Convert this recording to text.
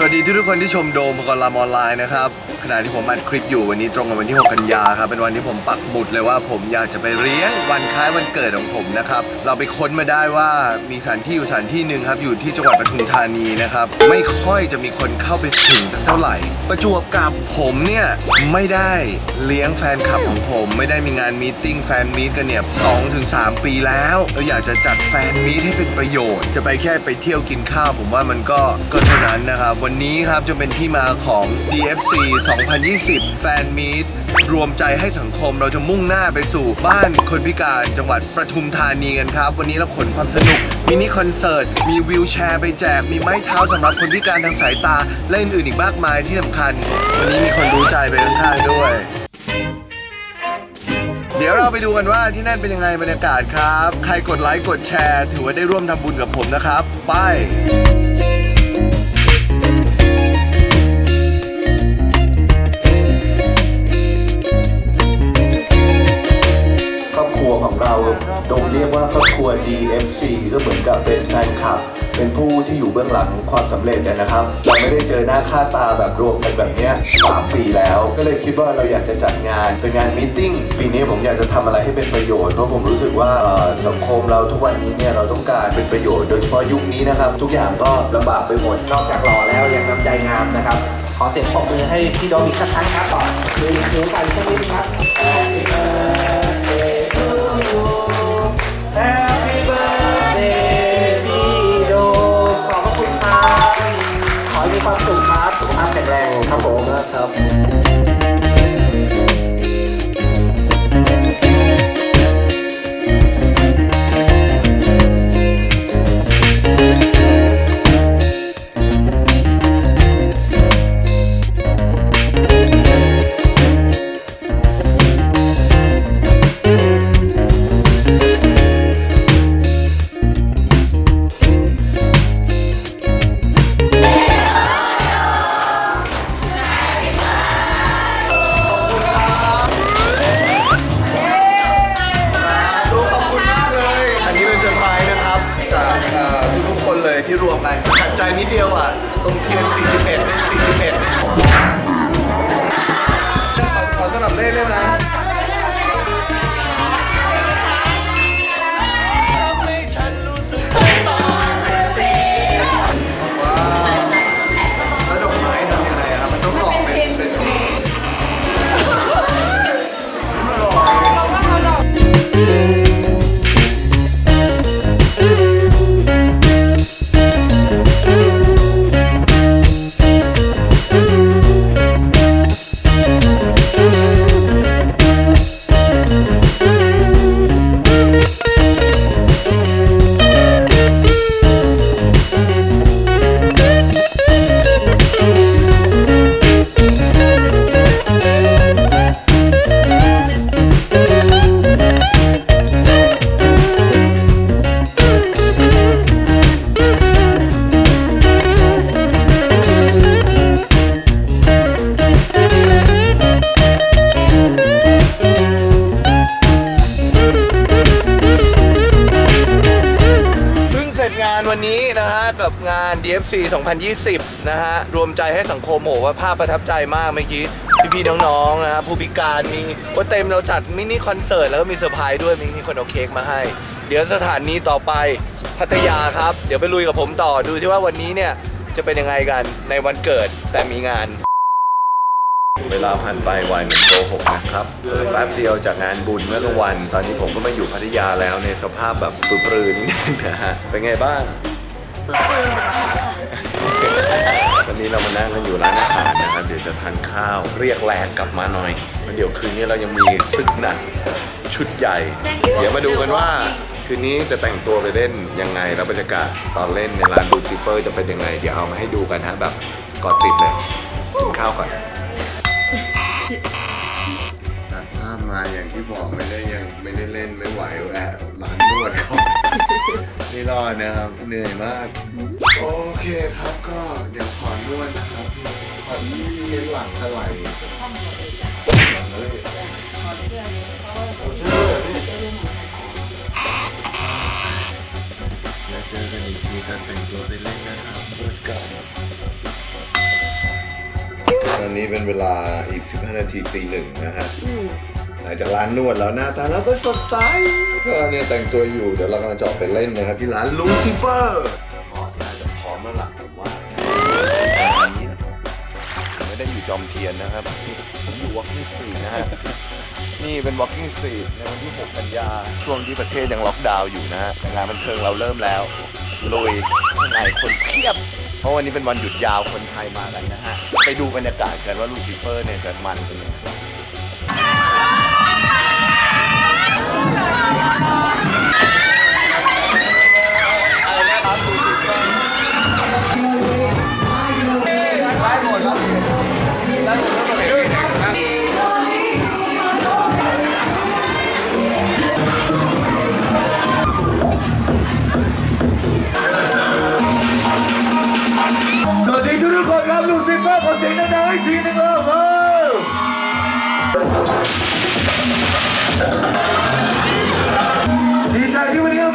สวัสดีทุกๆคนที่ชมโดมกรลามออนไลน์นะครับขณะที่ผมอัดคลิปอยู่วันนี้ตรงกับวันที่ 6 กันยาครับเป็นวันที่ผมปักหมุดเลยว่าผมอยากจะไปเลี้ยงวันคล้ายวันเกิดของผมนะครับเราไปค้นมาได้ว่ามีสถานที่อยู่สถานที่หนึ่งครับอยู่ที่จังหวัดปทุมธานีนะครับไม่ค่อยจะมีคนเข้าไปถึงสักเท่าไหร่ ประจวบกับผมเนี่ยไม่ได้เลี้ยงแฟนคลับของผม ไม่ได้มีงานมีตติ้งแฟนมีตกันเนี่ยสองถึงสามปีแล้วเราอยากจะจัดแฟนมีตให้เป็นประโยชน์ จะไปแค่ไปเที่ยวกินข้าว ผมว่ามันก็ก็เท่านั้นนะครับวันนี้ครับจะเป็นที่มาของ DFC 2020 แฟนมีตรวมใจให้สังคมเราจะมุ่งหน้าไปสู่บ้านคนพิการจังหวัดประทุมธานีกันครับ วันนี้เราขนความสนุกมินิคอนเสิร์ต มีวิวแชร์ไปแจก มีไม้เท้าสำหรับคนพิการทางสายตา และอื่นๆอีกมากมายที่สำคัญ วันนี้มีคนรู้ใจไปข้างๆด้วย เดี๋ยวเราไปดูกันว่าที่นั่นเป็นยังไงบรรยากาศครับ ใครกดไลค์กดแชร์ ถือว่าได้ร่วมทำบุญกับผมนะครับ ไป ความสำเร็จนะครับ เราไม่ได้เจอหน้าค่าตาแบบรวมกันแบบนี้ยสามปีแล้ว ก็เลยคิดว่าเราอยากจะจัดงานเป็นงานมตติ팅ปีนี้ผมอยากจะทำอะไรให้เป็นประโยชน์เพราะผมรู้สึกว่าสังคมเราทุกวันนี้เนี่ยเราต้องการเป็นประโยชน์โดยเฉพาะยุคนี้นะครับ ทุกอย่างก็ลำบากไปหมดนอกจากหล่อแล้วยังน้ำใจงามนะครับ ขอเสียงปรบมือให้พี่โดมอีกสักครั้งครับก่อนมือมือกันสักนิดครับ รวมไปขัดใจนิดเดียวอะ ตรงเทียน41เป็น41เอสนับเลขได้ไหมว้านวันนี้นะฮะกับงาน DFC 2020 นะฮะรวมใจให้สังคมโหว่าภาพประทับใจมากเมื่อกี้พี่ๆน้องๆนะฮะผู้พิการมีว่าเต็มเราจัดมินิคอนเสิร์ตแล้วก็มีเซอร์ไพรส์ด้วยมีมีคนเอาเค้กมาให้ เดี๋ยวสถานีต่อไปพัทยาครับ เดี๋ยวไปลุยกับผมต่อดูที่ว่าวันนี้เนี่ยจะเป็นยังไงกันในวันเกิดแต่มีงาน เวลาผ่านไปไวเหมือนโกหกนะครับแป๊บเดียวจากงานบุญเมื่อกลางวัน ตอนนี้ผมก็มาอยู่พัทยาแล้วในสภาพแบบปรือๆนิดนึงนะฮะ เป็นไงบ้าง วันนี้เรามานั่งกันอยู่ร้านอาหารนะครับ เดี๋ยวจะทานข้าว เรียกแรงกลับมาหน่อยแล้วเดี๋ยวคืนนี้เรายังมีศึกหนักชุดใหญ่ เดี๋ยวมาดูกันว่า คืนนี้จะแต่งตัวไปเล่นยังไง แล้วบรรยากาศตอนเล่นในร้านลูซิเฟอร์จะเป็นยังไง เดี๋ยวเอามาให้ดูกันฮะแบบกอดติดเลยกินข้าวก่อน ตัดภาพมาอย่างที่บอกไม่ได้ยังไม่ได้เล่นไม่ไหวแอบร้านนวดเขานี่รอดนะครับเหนื่อยมาก โอเคครับก็เดี๋ยวขอนวดนะครับขอที่เน้นหลังเท่าไหร่เฮ้ยเอาเสื้อเลยพี่แล้วเจอกันอีกทีตอนแต่งตัวไปเล่นนะครับนวดก่อน อนนี้เป็นเวลาอีก 15 นาทีตีหนึ่งนะฮะอืมหลังจากร้านนวดแล้วหน้าตาเราก็สดใสก็เนี่ยแต่งตัวอยู่ เดี๋ยวเรากำลังจะออกไปเล่นนะครับที่ร้านลูซิเฟอร์พอน่าจะพร้อมแล้วล่ะผมว่าอันนี้นะครับไม่ได้อยู่จอมเทียนนะครับผมอยู่ Walking Street นะฮะนี่เป็น Walking Street ในวันที่ 6 กันยา ช่วงที่ประเทศยังล็อกดาวน์อยู่นะฮะแต่งานบันเทิงเราเริ่มแล้วลุยข้างในคนเพียบ เพราะวันนี้เป็นวันหยุดยาวคนไทยมากันนะฮะ ไปดูบรรยากาศกันว่าลูซิเฟอร์เนี่ยจะมันเป็นยังไง อนรับลูซิเฟอร์ขอเสียงดังๆอีกทีนึงเออเออดีใจที่วันนี้